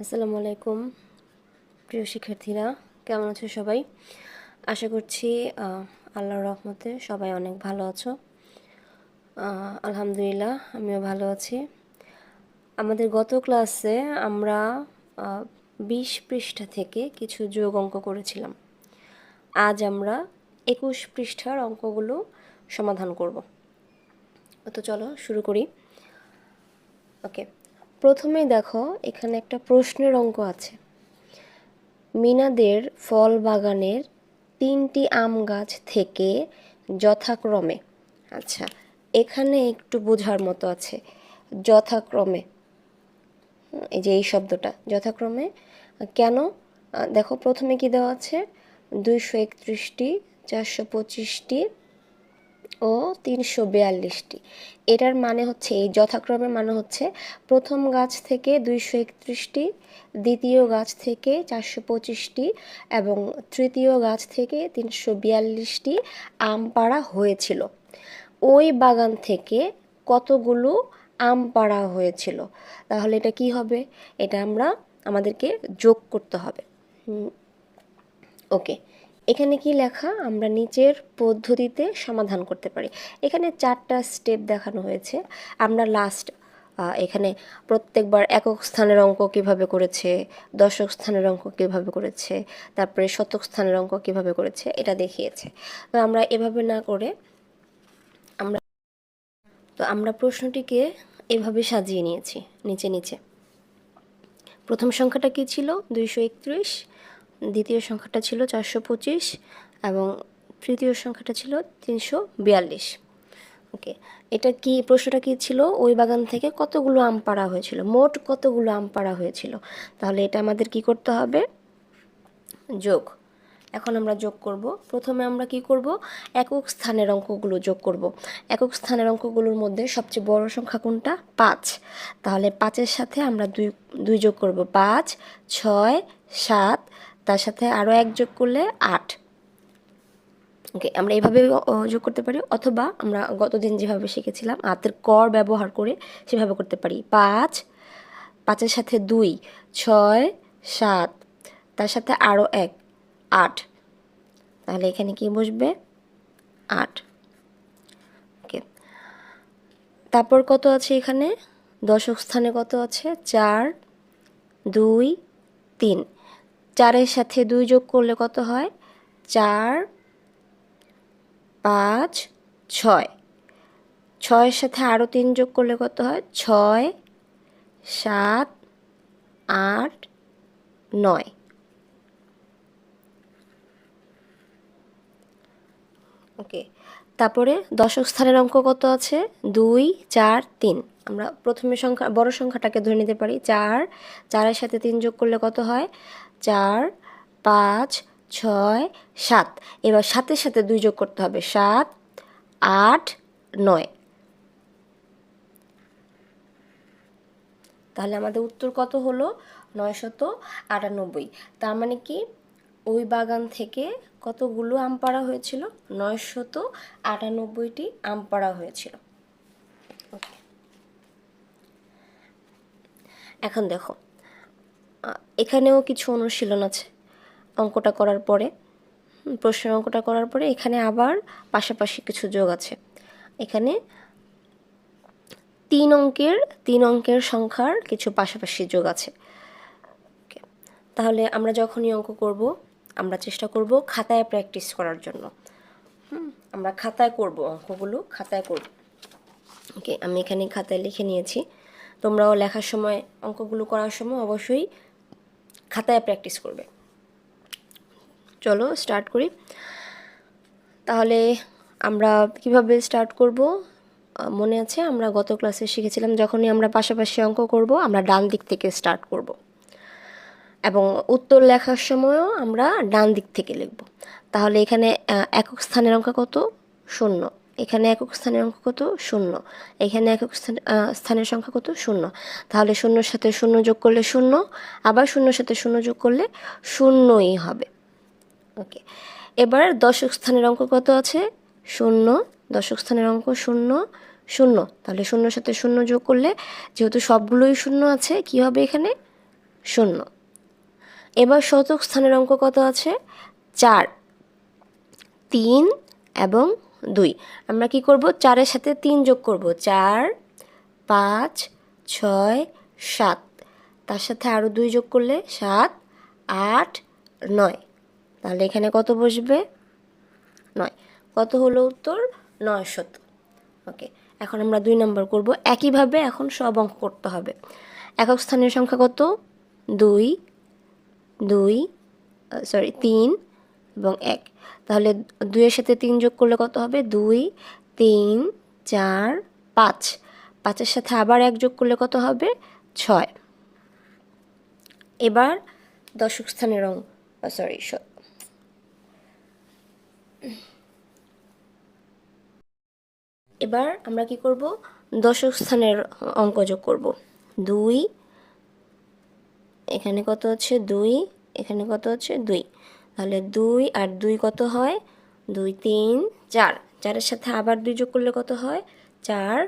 আসসালামু আলাইকুম, প্রিয় শিক্ষার্থীরা, কেমন আছো সবাই? আশা করছি আল্লাহর রহমতে সবাই অনেক ভালো আছো। আলহামদুলিল্লাহ, আমিও ভালো আছি। আমাদের গত ক্লাসে আমরা বিশ পৃষ্ঠা থেকে কিছু যোগ অঙ্ক করেছিলাম। আজ আমরা একুশ পৃষ্ঠার অঙ্কগুলো সমাধান করব। তো চলো শুরু করি। ওকে প্রথমে দেখো, এখানে একটা প্রশ্নের অঙ্ক আছে। মিনাদের ফল বাগানের তিনটি আম গাছ থেকে যথাক্রমে আচ্ছা এখানে একটু বোঝার মতো আছে, যথাক্রমে, এই যে এই শব্দটা, যথাক্রমে, কেন? দেখো, প্রথমে কি দেওয়া আছে? দুইশো একত্রিশটি, চারশো পঁচিশটি ও তিনশো বিয়াল্লিশটি। এটার মানে হচ্ছে, এই যথাক্রমে মানে হচ্ছে, প্রথম গাছ থেকে দুইশো একত্রিশটি, দ্বিতীয় গাছ থেকে চারশো পঁচিশটি এবং তৃতীয় গাছ থেকে তিনশো বিয়াল্লিশটি আম পাড়া হয়েছিল। ওই বাগান থেকে কতগুলো আম পাড়া হয়েছিল? তাহলে এটা কি হবে? এটা আমরা আমাদেরকে যোগ করতে হবে। ওকে। এখানে কি লেখা? আমরা নিচের পদ্ধতিতে সমাধান করতে পারি। এখানে চারটা স্টেপ দেখানো হয়েছে। আমরা লাস্ট এখানে প্রত্যেকবার একক স্থানের অঙ্ক কীভাবে করেছে, দশক স্থানের অঙ্ক কীভাবে করেছে, তারপরে শতক স্থানের অঙ্ক কীভাবে করেছে, এটা দেখিয়েছে। তো আমরা এভাবে না করে আমরা, তো আমরা প্রশ্নটিকে এভাবে সাজিয়ে নিয়েছি, নিচে নিচে। প্রথম সংখ্যাটা কি ছিল? দুইশো একত্রিশ। দ্বিতীয় সংখ্যাটা ছিল চারশো পঁচিশ এবং তৃতীয় সংখ্যাটা ছিল তিনশো বিয়াল্লিশ। ওকে এটা কি, প্রশ্নটা কি ছিল? ওই বাগান থেকে কতগুলো আম পাড়া হয়েছিল? মোট কতগুলো আম পাড়া হয়েছিল? তাহলে এটা আমাদের কি করতে হবে? যোগ। এখন আমরা যোগ করব। প্রথমে আমরা কি করব? একক স্থানের অঙ্কগুলো যোগ করব। একক স্থানের অঙ্কগুলোর মধ্যে সবচেয়ে বড় সংখ্যা কোনটা? পাঁচ। তাহলে পাঁচের সাথে আমরা দুই দুই যোগ করব। পাঁচ, ছয়, সাত তার সাথে আরও এক যোগ করলে আট। ওকে আমরা এইভাবে যোগ করতে পারি, অথবা আমরা গতদিন যেভাবে শিখেছিলাম আতের কর ব্যবহার করে সেভাবে করতে পারি। পাঁচ, পাঁচের সাথে দুই, ছয়, সাত, তার সাথে আরও এক, আট। তাহলে এখানে কি বসবে? আট। ওকে তারপর কত আছে এখানে? দশক স্থানে কত আছে? চার, দুই, তিন। চারের সাথে দুই যোগ করলে কত হয়? চার, পাঁচ, ছয়। ছয়ের সাথে আরও তিন যোগ করলে কত হয়? ছয়, সাত, আট, নয়। ওকে, তারপরে দশক স্থানের অঙ্ক কত আছে? দুই, চার, তিন। আমরা প্রথমে সংখ্যা, বড় সংখ্যাটাকে ধরে নিতে পারি। চার, চারের সাথে তিন যোগ করলে কত হয়? চার, পাঁচ, ছয়, সাত। এবার সাতের সাথে দুই যোগ করতে হবে, সাত, আট, নয়। তাহলে আমাদের উত্তর কত হলো? নয়শত আটানব্বই। তার মানে কি? ওই বাগান থেকে কতগুলো আম পাড়া হয়েছিল? নয়শত আটানব্বইটি আম পাড়া হয়েছিল। এখন দেখো এখানেও কিছু অনুশীলন আছে অঙ্কটা করার পরে প্রশ্নের অঙ্কটা করার পরে এখানে আবার পাশাপাশি কিছু যোগ আছে। এখানে তিন অঙ্কের তিন অঙ্কের সংখ্যার কিছু পাশাপাশি যোগ আছে। তাহলে আমরা যখনই অঙ্ক করব, আমরা চেষ্টা করব খাতায় প্র্যাকটিস করার জন্য। আমরা খাতায় করব অঙ্কগুলো, খাতায় করব। ওকে আমি এখানে খাতায় লিখে নিয়েছি। তোমরাও লেখার সময়, অঙ্কগুলো করার সময় অবশ্যই খাতায় প্র্যাকটিস করবে। চলো স্টার্ট করি। তাহলে আমরা কীভাবে স্টার্ট করব? মনে আছে, আমরা গত ক্লাসে শিখেছিলাম যখনই আমরা পাশাপাশি অঙ্ক করব, আমরা ডান দিক থেকে স্টার্ট করব। এবং উত্তর লেখার সময়ও আমরা ডান দিক থেকে লিখব। তাহলে এখানে একক স্থানের অঙ্ক কত? শূন্য। এখানে একক স্থানের অঙ্ক কত? শূন্য। এখানে একক স্থান স্থানের সংখ্যা কত? শূন্য। তাহলে শূন্যর সাথে শূন্য যোগ করলে শূন্য, আবার শূন্যর সাথে শূন্য যোগ করলে শূন্যই হবে। ওকে এবার দশক স্থানের অঙ্ক কত আছে? শূন্য। দশক স্থানের অঙ্ক শূন্য শূন্য। তাহলে শূন্যর সাথে শূন্য যোগ করলে যেহেতু সবগুলোই শূন্য আছে, কি হবে এখানে? শূন্য। এবার শতক স্থানের অঙ্ক কত আছে? চার। তিন এবং দুই। আমরা কি করব? চারের সাথে তিন যোগ করব। চার, পাঁচ, ছয়, সাত। তার সাথে আরও দুই যোগ করলে সাত, আট, নয়। তাহলে এখানে কত বসবে? নয়। কত হলো উত্তর? নয় শত। ওকে। এখন আমরা দুই নম্বর করব। একইভাবে এখন সব অঙ্ক করতে হবে। একক স্থানীয় সংখ্যা কত? দুই দুই সরি তিন এবং এক। তাহলে দুইয়ের সাথে তিন যোগ করলে কত হবে? দুই, তিন, চার, পাঁচ। পাঁচের সাথে আবার এক যোগ করলে কত হবে? ছয়। এবার দশক স্থানের অঙ্ক সরি এবার আমরা কি করব? দশক স্থানের অঙ্ক যোগ করব। দুই, এখানে কত হচ্ছে দুই, এখানে কত হচ্ছে দুই। তাহলে দুই আর দুই কত হয়? দুই, তিন, চার। চারের সাথে আবার দুই যোগ করলে কত হয়? চার,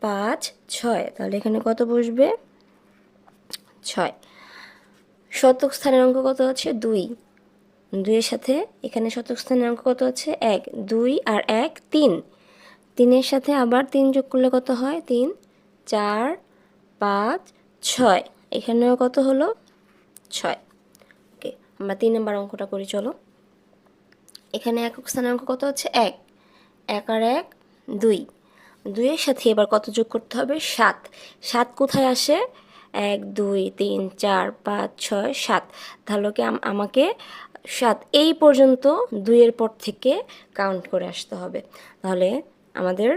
পাঁচ, ছয়। তাহলে এখানে কত বসবে? ছয়। শতক স্থানের অঙ্ক কত হচ্ছে দুই। দুইয়ের সাথে এখানে শতক স্থানের অঙ্ক কত হচ্ছে এক। দুই আর এক, তিন। তিনের সাথে আবার তিন যোগ করলে কত হয়? তিন, চার, পাঁচ, ছয়। এখানেও কত হলো? ছয়। আমরা তিন নম্বর অঙ্কটা করি, চলো। এখানে একক স্থানের অঙ্ক কত হচ্ছে? এক। এক আর এক, দুই। দুইয়ের সাথে এবার কত যোগ করতে হবে? সাত। সাত কোথায় আসে? এক, দুই, তিন, চার, পাঁচ, ছয়, সাত। তাহলে কি আমাকে সাত এই পর্যন্ত দুইয়ের পর থেকে কাউন্ট করে আসতে হবে। তাহলে আমাদের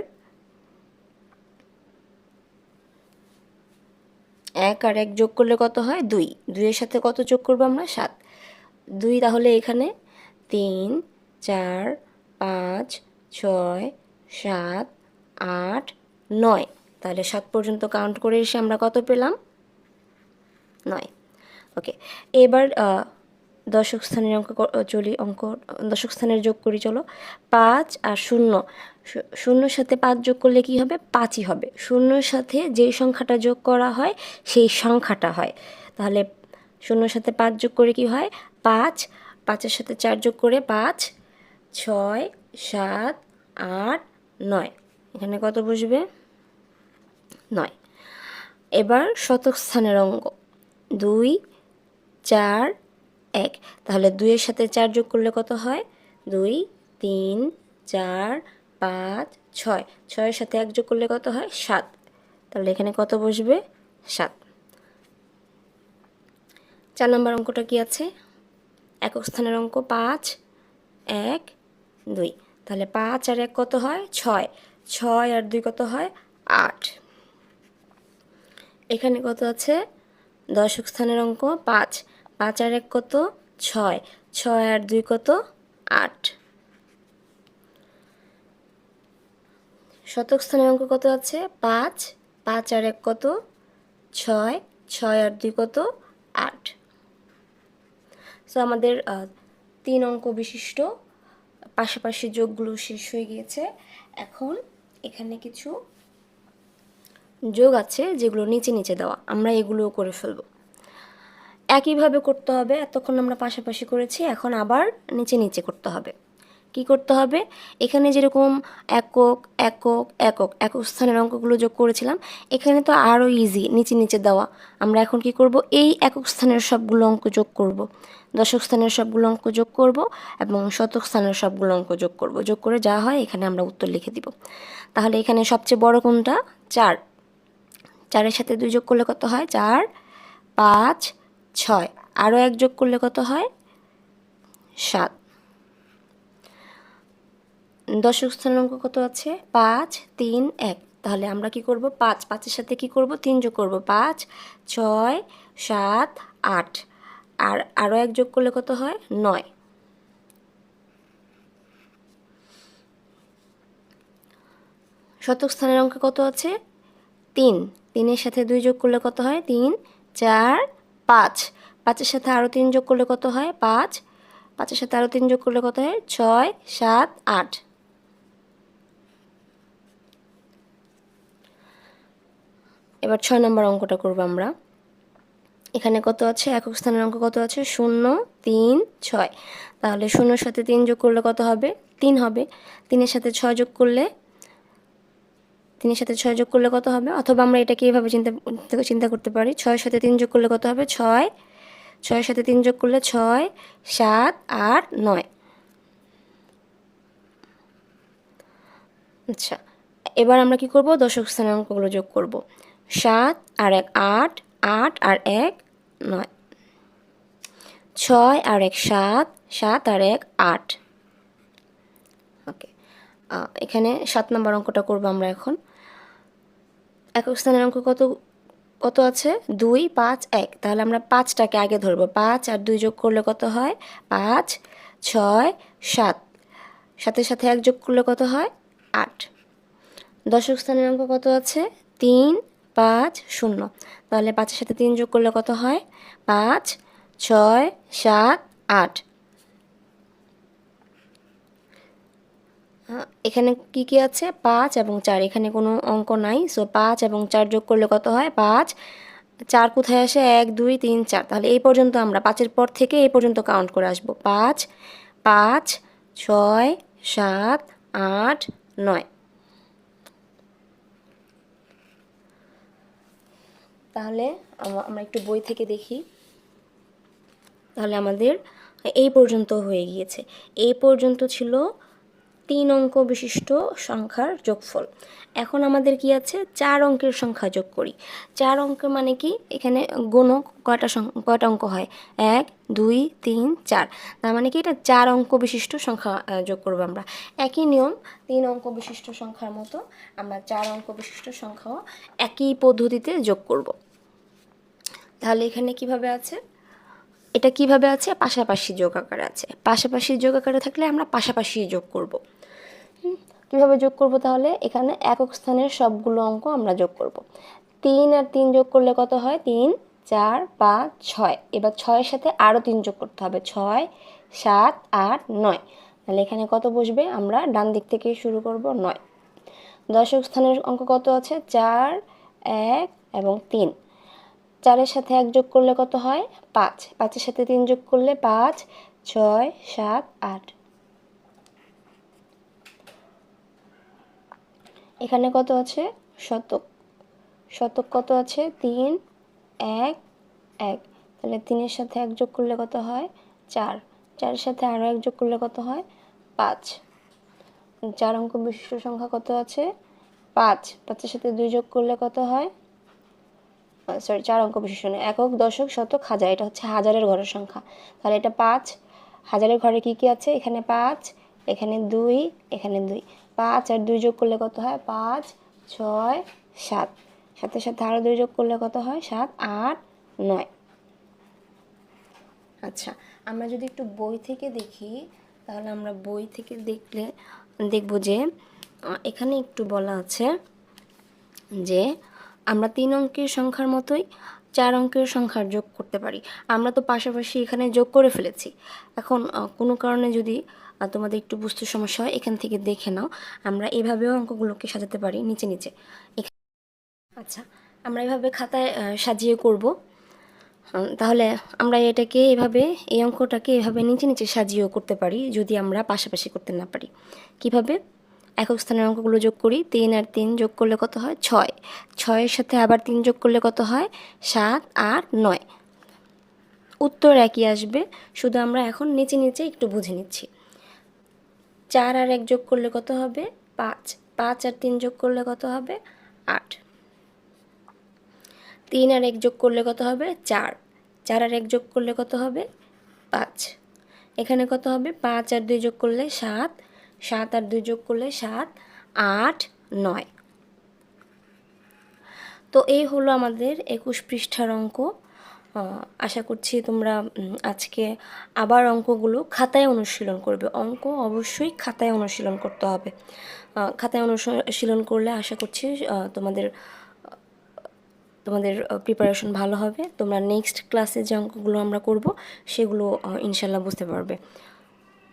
এক আর এক যোগ করলে কত হয়? দুই। দুইয়ের সাথে কত যোগ করব আমরা? সাত। দুই তাহলে এখানে তিন, চার, পাঁচ, ছয়, সাত, আট, নয়। তাহলে সাত পর্যন্ত কাউন্ট করে এসে আমরা কত পেলাম? নয়। ওকে এবার দশক স্থানের অঙ্ক চলি, অঙ্ক, দশক স্থানের যোগ করি, চলো। পাঁচ আর শূন্য। শূন্যর সাথে পাঁচ যোগ করলে কি হবে? পাঁচই হবে। শূন্যর সাথে যেই সংখ্যাটা যোগ করা হয়, সেই সংখ্যাটা হয়। তাহলে শূন্যর সাথে পাঁচ যোগ করে কি হয়? পাঁচ, পাঁচের সাথে চার যোগ করে পাঁচ, ছয়, সাত, আট, নয়। এখানে কত বসবে? নয়। এবার শতক স্থানের অঙ্ক। দুই, চার, এক। তাহলে দুইয়ের সাথে চার যোগ করলে কত হয়? দুই, তিন, চার, পাঁচ, ছয়। ছয়ের সাথে এক যোগ করলে কত হয়? সাত। তাহলে এখানে কত বসবে? সাত। চার নম্বর অঙ্কটা কি আছে? একক স্থানের অঙ্ক পাঁচ, এক, দুই। তাহলে পাঁচ আর এক কত হয়? ছয়। ছয় আর দুই কত হয়? আট। এখানে কত আছে? দশক স্থানের অঙ্ক পাঁচ। পাঁচ আর এক কত? ছয়। ছয় আর দুই কত? আট। শতক স্থানের অঙ্ক কত আছে? পাঁচ। পাঁচ আর এক কত? ছয়। ছয় আর দুই কত? সো আমাদের তিন অঙ্ক বিশিষ্ট। পাশাপাশি যোগগুলো শেষ হয়ে গিয়েছে। এখন এখানে কিছু যোগ আছে যেগুলো নিচে নিচে দেওয়া। আমরা এগুলোও করে ফেলব। একইভাবে করতে হবে। এতক্ষণ আমরা পাশাপাশি করেছি। এখন আবার নিচে নিচে করতে হবে। কি করতে হবে? এখানে যেরকম একক একক একক একক স্থানের অঙ্কগুলো যোগ করেছিলাম, এখানে তো আরও ইজি নিচে নিচে দেওয়া। আমরা এখন কি করব? এই একক স্থানের সবগুলো অঙ্ক যোগ করব। দশক স্থানের সবগুলো অঙ্ক যোগ করব এবং শতক স্থানের সবগুলো অঙ্ক যোগ করব। যোগ করে যা হয় এখানে আমরা উত্তর লিখে দিব। তাহলে এখানে সবচেয়ে বড় কোনটা? চার। চারের সাথে দুই যোগ করলে কত হয়? চার, পাঁচ, ছয়। আরও এক যোগ করলে কত হয়? সাত। দশক স্থানের অঙ্ক কত আছে? পাঁচ, তিন, এক। তাহলে আমরা কি করব? পাঁচ, পাঁচের সাথে কি করব? তিন যোগ করব। পাঁচ, ছয়, সাত, আট। আর আরও এক যোগ করলে কত হয়? নয়। শতক স্থানের অঙ্ক কত আছে? তিন। তিনের সাথে দুই যোগ করলে কত হয়? তিন, চার, পাঁচ। পাঁচের সাথে আরও তিন যোগ করলে কত হয়? পাঁচ। পাঁচের সাথে আরও তিন যোগ করলে কত হয়? ছয়, সাত, আট। এবার ছয় নম্বর অঙ্কটা করব আমরা। এখানে কত আছে? একক স্থানের অঙ্ক কত আছে? শূন্য, তিন, ছয়। তাহলে শূন্যর সাথে তিন যোগ করলে কত হবে? তিন হবে। তিনের সাথে ছয় যোগ করলে, তিনের সাথে ছয় যোগ করলে কত হবে? অথবা আমরা এটাকে এইভাবে চিন্তা চিন্তা করতে পারি। ছয়ের সাথে তিন যোগ করলে কত হবে? ছয়। ছয়ের সাথে তিন যোগ করলে ছয়, সাত, আট, নয়। আচ্ছা এবার আমরা কি করব? দশক স্থানের অঙ্কগুলো যোগ করব। সাত আর এক আট আট আর এক নয়। ছয় আর এক সাত সাত আর এক আট। ওকে এখানে সাত নম্বর অঙ্কটা করব আমরা এখন। একক স্থানের অঙ্ক কত কত আছে? দুই, পাঁচ, এক। তাহলে আমরা পাঁচটাকে আগে ধরবো। পাঁচ আর দুই যোগ করলে কত হয়? পাঁচ, ছয়, সাত। সাথে সাথে এক যোগ করলে কত হয়? আট। দশক স্থানের অঙ্ক কত আছে? তিন পাঁচ, শূন্য। তাহলে পাঁচের সাথে তিন যোগ করলে কত হয়? পাঁচ, ছয়, সাত, আট। এখানে কি কি আছে? পাঁচ এবং চার। এখানে কোনো অঙ্ক নাই। সো পাঁচ এবং চার যোগ করলে কত হয়? পাঁচ। চার কোথায় আসে? এক, দুই, তিন, চার। তাহলে এই পর্যন্ত আমরা পাঁচের পর থেকে এই পর্যন্ত কাউন্ট করে আসব। পাঁচ পাঁচ, ছয়, সাত, আট, নয়। তাহলে আম- আমরা একটু বই থেকে দেখি। তাহলে আমাদের এই পর্যন্ত হয়ে গিয়েছে। এই পর্যন্ত ছিল তিন অঙ্ক বিশিষ্ট সংখ্যার যোগফল। এখন আমাদের কি আছে? চার অঙ্কের সংখ্যা যোগ করি। চার অঙ্ক মানে কি? এখানে গুণক কয়টা কয়টা অঙ্ক হয়? এক, দুই, তিন, চার। তার মানে কি? এটা চার অঙ্ক বিশিষ্ট সংখ্যা যোগ করব আমরা। একই নিয়ম, তিন অঙ্ক বিশিষ্ট সংখ্যার মতো আমরা চার অঙ্ক বিশিষ্ট সংখ্যাও একই পদ্ধতিতে যোগ করব। তাহলে এখানে কীভাবে আছে? এটা কীভাবে আছে? পাশাপাশি যোগ আকারে আছে। পাশাপাশি যোগ আকারে থাকলে আমরা পাশাপাশি যোগ করব। কীভাবে যোগ করব তাহলে? এখানে একক স্থানের সবগুলো অঙ্ক আমরা যোগ করব। তিন আর তিন যোগ করলে কত হয়? তিন, চার, পাঁচ, ছয়। এবার ছয়ের সাথে আরও তিন যোগ করতে হবে। ছয়, সাত, আট, নয়। তাহলে এখানে কত বসবে? আমরা ডান দিক থেকে শুরু করব নয়। দশক স্থানের অঙ্ক কত আছে? চার, এক এবং তিন। চারের সাথে এক যোগ করলে কত হয়? পাঁচ। পাঁচের সাথে তিন যোগ করলে পাঁচ, ছয়, সাত, আট। এখানে কত আছে? শতক। শতক কত আছে? তিন, এক এক। তাহলে তিনের সাথে এক যোগ করলে কত হয়? চার। চারের সাথে আরও এক যোগ করলে কত হয়? পাঁচ। চার অঙ্ক বিশিষ্ট সংখ্যা কত আছে? পাঁচ। পাঁচের সাথে দুই যোগ করলে কত হয়? সরি চার অঙ্ক বিশিষ্ট নয় একক, দশক, শতক, হাজার। এটা হচ্ছে হাজারের ঘরের সংখ্যা। তাহলে এটা পাঁচ। হাজারের ঘরে কি কি আছে? এখানে পাঁচ, এখানে দুই এখানে দুই। পাঁচ আর দুই যোগ করলে কত হয়? পাঁচ, ছয়, সাত। সাথে সাথে আরও দুই যোগ করলে কত হয়? সাত, আট, নয়। আচ্ছা আমরা যদি একটু বই থেকে দেখি, তাহলে আমরা বই থেকে দেখলে দেখব যে এখানে একটু বলা আছে যে আমরা তিন অঙ্কের সংখ্যার মতোই চার অঙ্কের সংখ্যার যোগ করতে পারি। আমরা তো পাশাপাশি এখানে যোগ করে ফেলেছি। এখন কোনো কারণে যদি তোমাদের একটু বুঝতে সমস্যা হয়, এখান থেকে দেখে নাও। আমরা এভাবেও অঙ্কগুলোকে সাজাতে পারি, নিচে নিচে। আচ্ছা আমরা এভাবে খাতায় সাজিয়ে করব। তাহলে আমরা এটাকে এভাবে, এই অঙ্কটাকে এভাবে নিচে নিচে সাজিয়েও করতে পারি, যদি আমরা পাশাপাশি করতে না পারি। কীভাবে? একক স্থানের অঙ্কগুলো যোগ করি, তিন আর তিন যোগ করলে কত হয়? ছয়। ছয়ের সাথে আবার তিন যোগ করলে কত হয়? সাত আট নয়। উত্তর একই আসবে, শুধু আমরা এখন নিচে নিচে একটু বুঝে নিচ্ছি। চার আর এক যোগ করলে কত হবে? পাঁচ। পাঁচ আর তিন যোগ করলে কত হবে? আট। তিন আর এক যোগ করলে কত হবে? চার। চার আর এক যোগ করলে কত হবে? পাঁচ। এখানে কত হবে? পাঁচ আর দুই যোগ করলে সাত। সাত আর দুই যোগ করলে সাত, আট, নয়। তো এই হলো আমাদের একুশ পৃষ্ঠার অঙ্ক। আশা করছি তোমরা আজকে আবার অঙ্কগুলো খাতায় অনুশীলন করবে। অঙ্ক অবশ্যই খাতায় অনুশীলন করতে হবে। খাতায় অনুশীলন করলে আশা করছি তোমাদের তোমাদের প্রিপারেশন ভালো হবে। তোমরা নেক্সট ক্লাসে যে অঙ্কগুলো আমরা করব, সেগুলো ইনশাল্লাহ বুঝতে পারবে।